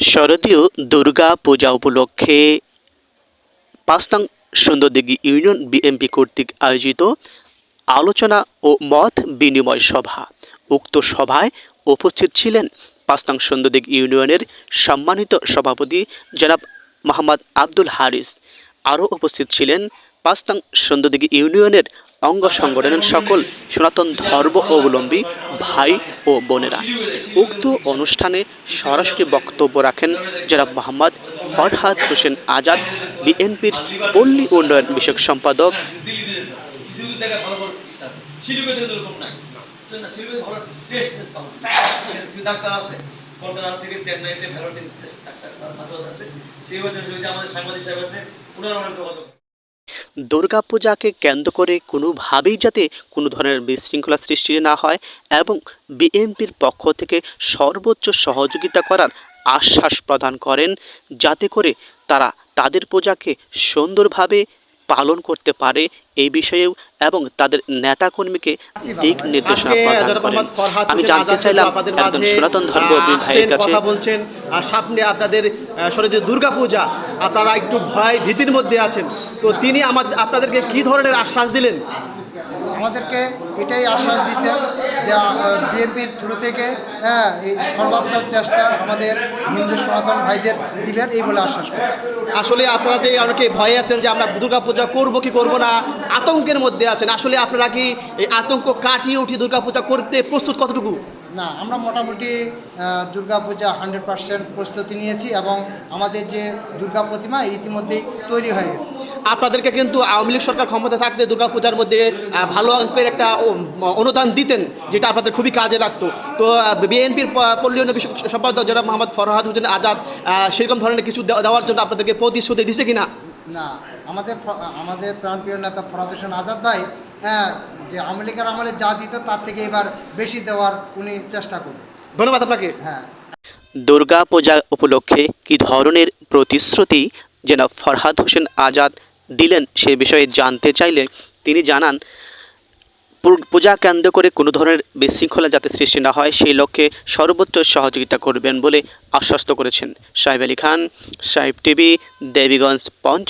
শারদীয় দুর্গা পূজা উপলক্ষে পাঁচতাং সুন্দরদিঘি union BMP কর্তৃক আয়োজিত আলোচনা ও মত বিনিময় সভা। উক্ত সভায় উপস্থিত ছিলেন পাঁচতাং সুন্দরদিঘি ইউনিয়নের সম্মানিত সভাপতি জনাব মোহাম্মদ আব্দুল হারিস। আরও উপস্থিত ছিলেন পাঁচতাং সুন্দরদিঘি ইউনিয়নের অঙ্গ সংগঠনের সকল সনাতন ধর্ম অবলম্বী ভাই ও বোনেরা। উক্ত অনুষ্ঠানে সরাসরি বক্তব্য রাখেন জনাব মোহাম্মদ ফরহাদ হোসেন আজাদ, বিএনপির পল্লী উন্নয়ন বিষয়ক সম্পাদক। দুর্গাপূজাকে কেন্দ্র করে কোনোভাবেই যাতে কোনো ধরনের বিশৃঙ্খলা সৃষ্টি না হয় এবং বিএনপির পক্ষ থেকে সর্বোচ্চ সহযোগিতা করার আশ্বাস প্রদান করেন যাতে করে তারা তাদের পূজাকে সুন্দরভাবে পালন করতে পারে এই বিষয়েও এবং তাদের নেতাকর্মীকে দিক নির্দেশনা আজকে প্রদান করেন। আমি জানতে চাইলাম একজন সনাতন ধর্ম ভাইয়ের কাছে কথা বলছেন সামনে আপনাদের শরীর দুর্গা আপনারা একটু ভয় ভীতির মধ্যে আছেন। তো তিনি আমাদের আপনাদেরকে কি ধরনের আশ্বাস দিলেন? আমাদেরকে এটাই আশ্বাস দিচ্ছে যে বিএনপির থ্রু থেকে হ্যাঁ এই সর্বাত্মক চেষ্টা আমাদের হিন্দু সনাতন ভাইদের দিবেন এই বলে আশ্বাস আসলে আপনারা যে অনেকে ভয়ে আছেন যে আমরা দুর্গা পূজা করব কি করব না আতঙ্কের মধ্যে আছেন আসলে আপনারা কি এই আতঙ্ক কাটিয়ে উঠি দুর্গাপূজা করতে প্রস্তুত কতটুকু? না, আমরা মোটামুটি দুর্গা পূজা হান্ড্রেড পার্সেন্ট প্রস্তুতি নিয়েছি এবং আমাদের যে দুর্গা প্রতিমা ইতিমধ্যেই তৈরি হয়ে গেছে। আপনাদেরকে কিন্তু আওয়ামী লীগ সরকার ক্ষমতা থাকতে দুর্গা পূজার মধ্যে ভালো অঙ্কের একটা অনুদান দিতেন, যেটা আপনাদের খুবই কাজে লাগতো। তো বিএনপির পল্লী সম্পাদক যারা মোহাম্মদ ফরহাদ হোসেন আজাদ সেরকম ধরনের কিছু দেওয়া- দেওয়ার জন্য আপনাদেরকে প্রতিশ্রুতি দিছে কিনা? না আমাদের আমাদের প্রাণপ্রিয় নেতা ফরাদ হোসেন আজাদ ভাই হ্যাঁ যে আওয়ামী লীগের আমলে যা দিত তার থেকে এবার বেশি দেওয়ার উনি চেষ্টা করবেন। ধন্যবাদ আপনাকে। হ্যাঁ। দুর্গা পূজা উপলক্ষে কি ধরনের প্রতিশ্রুতি যেন ফরহাদ হোসেন আজাদ দিলেন সে বিষয়ে জানতে চাইলে তিনি জানান পূজা কেন্দ্র করে কোনো ধরনের বিশৃঙ্খলা যাতে সৃষ্টি না হয়, সেই লক্ষ্যে সর্বোচ্চ সহযোগিতা করবেন বলে আশ্বস্ত করেছেন। সাহেব আলী খান, সাহেব টিভি, দেবীগঞ্জ পঞ্চ